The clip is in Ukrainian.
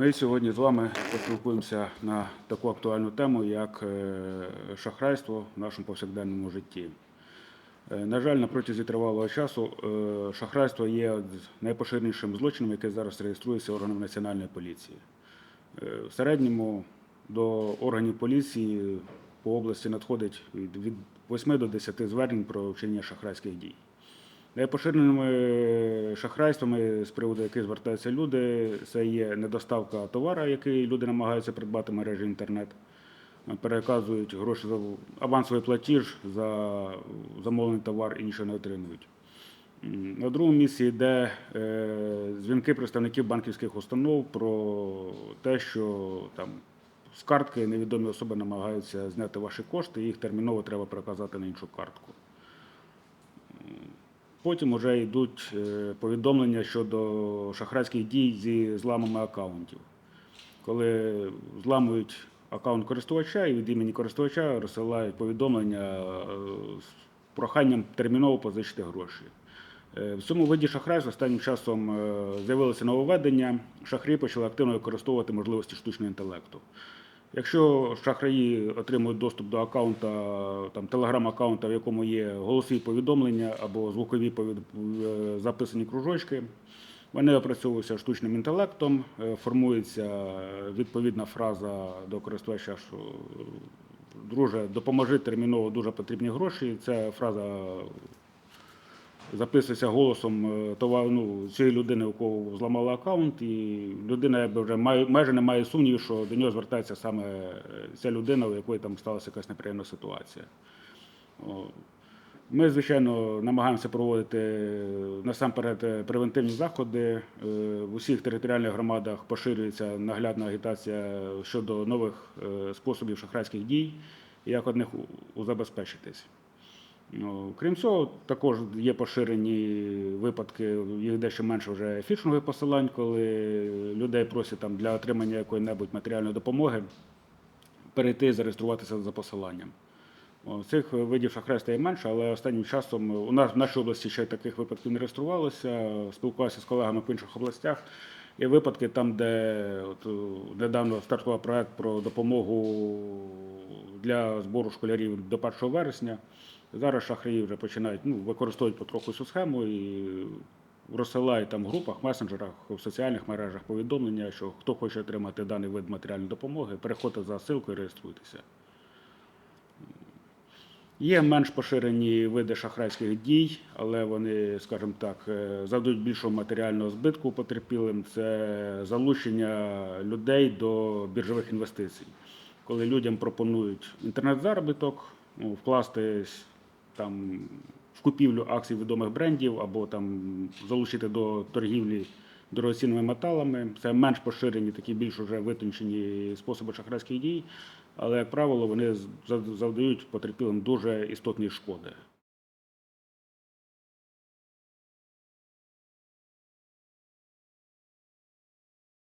Ми сьогодні з вами поспілкуємося на таку актуальну тему, як е, шахрайство в нашому повсякденному житті. Е, На жаль, на протязі тривалого часу е, шахрайство є найпоширенішим злочином, який зараз реєструється органами національної поліції. В середньому до органів поліції по області надходить від 8 до 10 звернень про вчинення шахрайських дій. Найпоширеними шахрайствами, з приводу яких звертаються люди, це є недоставка товара, який люди намагаються придбати в мережі інтернет, переказують гроші за авансовий платіж за замовлений товар і нічого не отримують. На другому місці йде е, дзвінки представників банківських установ про те, що там з картки невідомі особи намагаються зняти ваші кошти, і їх терміново треба переказати на іншу картку. Потім вже йдуть е, повідомлення щодо шахрайських дій зі зламами акаунтів. Коли зламують акаунт користувача і від імені користувача розсилають повідомлення е, з проханням терміново позичити гроші. Е, В цьому виді шахрайства останнім часом з'явилося нововведення. Шахраї почали активно використовувати можливості штучного інтелекту. Якщо шахраї отримують доступ до аккаунта, там телеграм-аккаунта, в якому є голосові повідомлення або звукові повід- е, записані кружочки, вони опрацьовуються штучним інтелектом, е, формується відповідна фраза до користувача, що друже, допоможи терміново дуже потрібні гроші. Ця фраза записується голосом е, товар, ну, цієї людини, у кого зламали аккаунт, і людина вже має, майже не має сумнівів, що до нього звертається саме е, ця людина, у якої там сталася якась неприємна ситуація. Ми, звичайно, намагаємося проводити е, насамперед превентивні заходи. В усіх територіальних громадах поширюється наглядна агітація щодо нових способів шахрайських дій як одних узабезпечитись. Ну, Крім цього, також є поширені випадки, їх дещо менше вже фішингових посилань, коли людей просять там для отримання якої-небудь матеріальної допомоги перейти і зареєструватися за посиланням. Цих видів шахрайства є менше, але останнім часом у нас в нашій області ще таких випадків не реєструвалося. Спілкувався з колегами в інших областях. Є випадки там, де от, недавно стартував проект про допомогу для збору школярів до 1 вересня. Зараз шахраї вже починають ну, використовують потроху цю схему і розсилають там в групах, месенджерах, в соціальних мережах повідомлення, що хто хоче отримати даний вид матеріальної допомоги, переходьте за ссылкою і реєструйтеся. Є менш поширені види шахрайських дій, але вони, скажімо так, е, завдають більшого матеріального збитку потерпілим. Це залучення людей до біржових інвестицій. Коли людям пропонують інтернет-заробіток, ну, вкластись там в купівлю акцій відомих брендів або там залучити до торгівлі дорогоцінними металами. Це менш поширені, такі більш уже витончені способи шахрайських дій, але, як правило, вони завдають потерпілим дуже істотні шкоди.